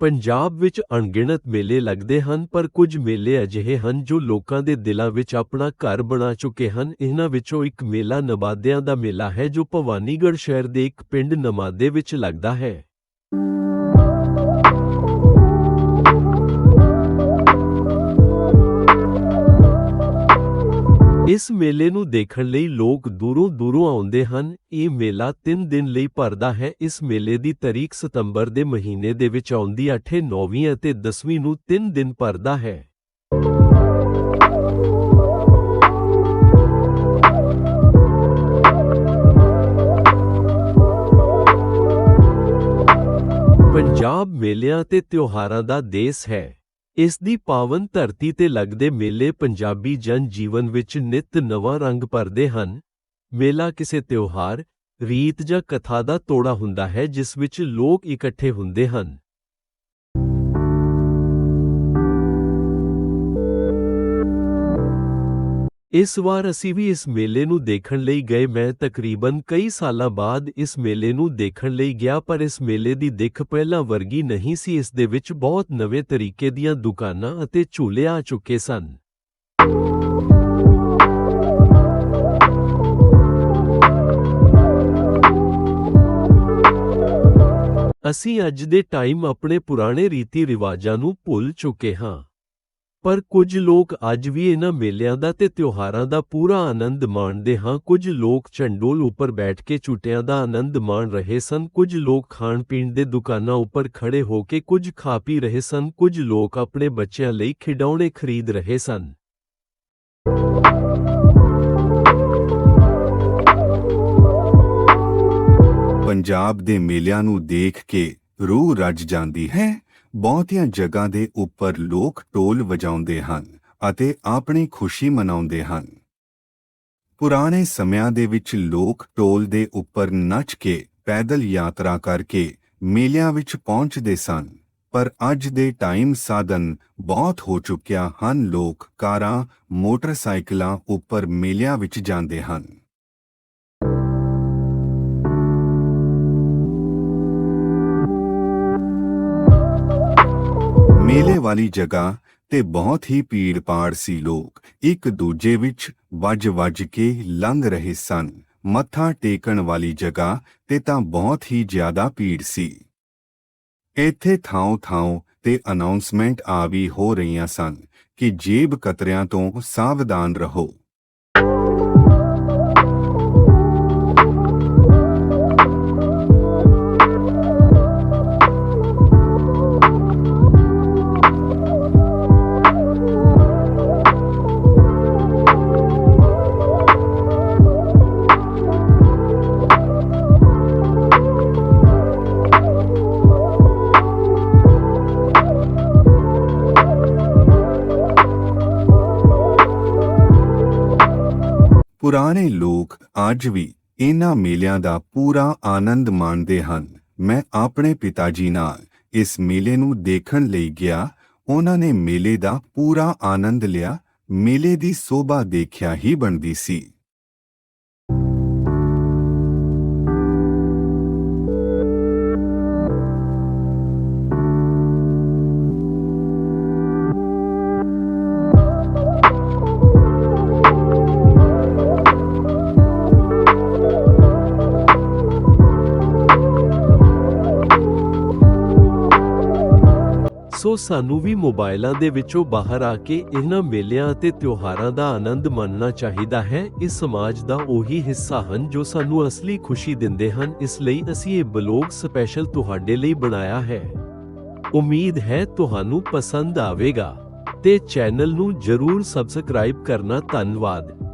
ਪੰਜਾਬ ਵਿੱਚ ਅਣਗਿਣਤ ਮੇਲੇ ਲੱਗਦੇ ਹਨ, ਪਰ ਕੁਝ ਮੇਲੇ ਅਜਿਹੇ ਹਨ ਜੋ ਲੋਕਾਂ ਦੇ ਦਿਲਾਂ ਵਿੱਚ ਆਪਣਾ ਘਰ ਬਣਾ ਚੁੱਕੇ ਹਨ। ਇਹਨਾਂ ਵਿੱਚੋਂ ਇੱਕ ਮੇਲਾ ਨਮਾਦਿਆਂ ਦਾ ਮੇਲਾ ਹੈ ਜੋ ਭਵਾਨੀਗੜ੍ਹ ਸ਼ਹਿਰ ਦੇ ਇੱਕ ਪਿੰਡ ਨਮਾਦੇ ਵਿੱਚ ਲੱਗਦਾ ਹੈ। ਇਸ ਮੇਲੇ ਨੂੰ ਦੇਖਣ ਲਈ ਲੋਕ ਦੂਰੋਂ ਦੂਰੋਂ ਆਉਂਦੇ ਹਨ। ਇਹ ਮੇਲਾ 3 ਦਿਨ ਲਈ ਭਰਦਾ ਹੈ। ਇਸ ਮੇਲੇ ਦੀ ਤਾਰੀਖ ਸਤੰਬਰ ਦੇ ਮਹੀਨੇ ਦੇ ਵਿੱਚ ਆਉਂਦੀ 8 9ਵੀਂ ਅਤੇ 10ਵੀਂ ਨੂੰ 3 ਦਿਨ ਭਰਦਾ ਹੈ। ਪੰਜਾਬ ਮੇਲਿਆਂ ਤੇ ਤਿਉਹਾਰਾਂ ਦਾ ਦੇਸ਼ ਹੈ। ਇਸ ਦੀ ਪਾਵਨ ਧਰਤੀ ਤੇ ਲੱਗਦੇ ਮੇਲੇ ਪੰਜਾਬੀ ਜਨ ਜੀਵਨ ਵਿੱਚ ਨਿਤ ਨਵਾਂ ਰੰਗ ਭਰਦੇ ਹਨ। ਮੇਲਾ ਕਿਸੇ ਤਿਉਹਾਰ, ਰੀਤ ਜਾਂ ਕਥਾ ਦਾ ਤੋੜਾ ਹੁੰਦਾ ਹੈ, ਜਿਸ ਵਿੱਚ ਲੋਕ ਇਕੱਠੇ ਹੁੰਦੇ ਹਨ। ਇਸ ਵਾਰ ਅਸੀਂ ਵੀ ਇਸ ਮੇਲੇ ਨੂੰ ਦੇਖਣ ਲਈ ਗਏ। ਮੈਂ ਤਕਰੀਬਨ ਕਈ ਸਾਲਾਂ ਬਾਅਦ ਇਸ ਮੇਲੇ ਨੂੰ ਦੇਖਣ ਲਈ ਗਿਆ, ਪਰ ਇਸ ਮੇਲੇ ਦੀ ਦਿੱਖ ਪਹਿਲਾਂ ਵਰਗੀ ਨਹੀਂ ਸੀ। ਇਸ ਦੇ ਵਿੱਚ ਬਹੁਤ ਨਵੇਂ ਤਰੀਕੇ ਦੀਆਂ ਦੁਕਾਨਾਂ ਅਤੇ ਝੂਲੇ ਆ ਚੁੱਕੇ ਸਨ। ਅਸੀਂ ਅੱਜ ਦੇ ਟਾਈਮ ਆਪਣੇ ਪੁਰਾਣੇ ਰੀਤੀ ਰਿਵਾਜਾਂ ਨੂੰ ਭੁੱਲ ਚੁੱਕੇ ਹਾਂ। ਪਰ ਕੁਝ ਲੋਕ ਅੱਜ ਵੀ ਇਹਨਾਂ ਮੇਲਿਆਂ ਦਾ ਤੇ ਤਿਉਹਾਰਾਂ ਦਾ ਪੂਰਾ ਆਨੰਦ ਮਾਣਦੇ ਹਾਂ। ਕੁਝ ਲੋਕ ਝੰਡੋਲ ਉੱਪਰ ਬੈਠ ਕੇ ਝੂਟਿਆਂ ਦਾ ਆਨੰਦ ਮਾਣ ਰਹੇ ਸਨ। ਕੁਝ ਲੋਕ ਖਾਣ ਪੀਣ ਦੇ ਦੁਕਾਨਾਂ ਉੱਪਰ ਖੜੇ ਹੋ ਕੇ ਕੁਝ ਖਾ ਪੀ ਰਹੇ ਸਨ। ਕੁਝ ਲੋਕ ਆਪਣੇ ਬੱਚਿਆਂ ਲਈ ਖਿਡੌਣੇ ਖਰੀਦ ਰਹੇ ਸਨ। ਪੰਜਾਬ ਦੇ ਮੇਲਿਆਂ ਨੂੰ ਦੇਖ ਕੇ ਰੂਹ ਰੱਜ ਜਾਂਦੀ ਹੈ। ਬਹੁਤੀਆਂ ਜਗ੍ਹਾ ਦੇ ਉੱਪਰ ਲੋਕ ਢੋਲ ਵਜਾਉਂਦੇ ਹਨ ਅਤੇ ਆਪਣੀ ਖੁਸ਼ੀ ਮਨਾਉਂਦੇ ਹਨ। ਪੁਰਾਣੇ ਸਮਿਆਂ ਦੇ ਵਿੱਚ ਲੋਕ ਢੋਲ ਦੇ ਉੱਪਰ ਨੱਚ ਕੇ ਪੈਦਲ ਯਾਤਰਾ ਕਰਕੇ ਮੇਲਿਆਂ ਵਿੱਚ ਪਹੁੰਚਦੇ ਸਨ, ਪਰ ਅੱਜ ਦੇ ਟਾਈਮ ਸਾਧਨ ਬਹੁਤ ਹੋ ਚੁੱਕਿਆ ਹਨ। ਲੋਕ ਕਾਰਾਂ, ਮੋਟਰਸਾਈਕਲਾਂ ਉੱਪਰ ਮੇਲਿਆਂ ਵਿੱਚ ਜਾਂਦੇ ਹਨ। ਮੇਲੇ ਵਾਲੀ ਜਗ੍ਹਾ ਤੇ ਬਹੁਤ ਹੀ ਭੀੜ ਪਾੜ ਸੀ ਲੋਕ। ਇੱਕ ਦੂਜੇ ਵਿੱਚ ਵੱਜ-ਵੱਜ ਕੇ ਲੰਘ ਰਹੇ ਸਨ। ਮੱਥਾ ਟੇਕਣ ਵਾਲੀ ਜਗ੍ਹਾ ਤੇ ਤਾਂ ਬਹੁਤ ਹੀ ਜ਼ਿਆਦਾ ਭੀੜ ਸੀ। ਇੱਥੇ ਥਾਂ-ਥਾਂ ਤੇ ਅਨਾਉਂਸਮੈਂਟ ਆ ਵੀ ਹੋ ਰਹੀਆਂ ਸਨ ਕਿ ਜੇਬ ਕਤਰਿਆਂ ਤੋਂ ਸਾਵਧਾਨ ਰਹੋ। ਪੁਰਾਣੇ ਲੋਕ ਅੱਜ ਵੀ ਇਹਨਾਂ ਮੇਲਿਆਂ ਦਾ ਪੂਰਾ ਆਨੰਦ ਮਾਣਦੇ ਹਨ। ਮੈਂ ਆਪਣੇ ਪਿਤਾ ਜੀ ਨਾਲ ਇਸ ਮੇਲੇ ਨੂੰ ਦੇਖਣ ਲਈ ਗਿਆ। ਉਹਨਾਂ ਨੇ ਮੇਲੇ ਦਾ ਪੂਰਾ ਆਨੰਦ ਲਿਆ। ਮੇਲੇ ਦੀ ਸੋਭਾ ਦੇਖਿਆ ਹੀ ਬਣਦੀ ਸੀ। ਸੋ ਸਾਨੂੰ ਵੀ ਮੋਬਾਈਲਾਂ ਦੇ ਵਿੱਚੋਂ ਬਾਹਰ ਆ ਕੇ ਇਹਨਾਂ ਮੇਲਿਆਂ ਅਤੇ ਤਿਉਹਾਰਾਂ ਦਾ ਆਨੰਦ ਮਾਣਨਾ ਚਾਹੀਦਾ ਹੈ। ਇਹ ਸਮਾਜ ਦਾ ਉਹੀ ਹਿੱਸਾ ਹਨ ਜੋ ਸਾਨੂੰ ਅਸਲੀ ਖੁਸ਼ੀ ਦਿੰਦੇ ਹਨ। ਇਸ ਲਈ ਅਸੀਂ ਇਹ ਬਲੌਗ ਸਪੈਸ਼ਲ ਤੁਹਾਡੇ ਲਈ ਬਣਾਇਆ ਹੈ। ਉਮੀਦ ਹੈ ਤੁਹਾਨੂੰ ਪਸੰਦ ਆਵੇਗਾ। ਤੇ ਚੈਨਲ ਨੂੰ ਜਰੂਰ ਸਬਸਕ੍ਰਾਈਬ ਕਰਨਾ ਧੰਨਵਾਦ।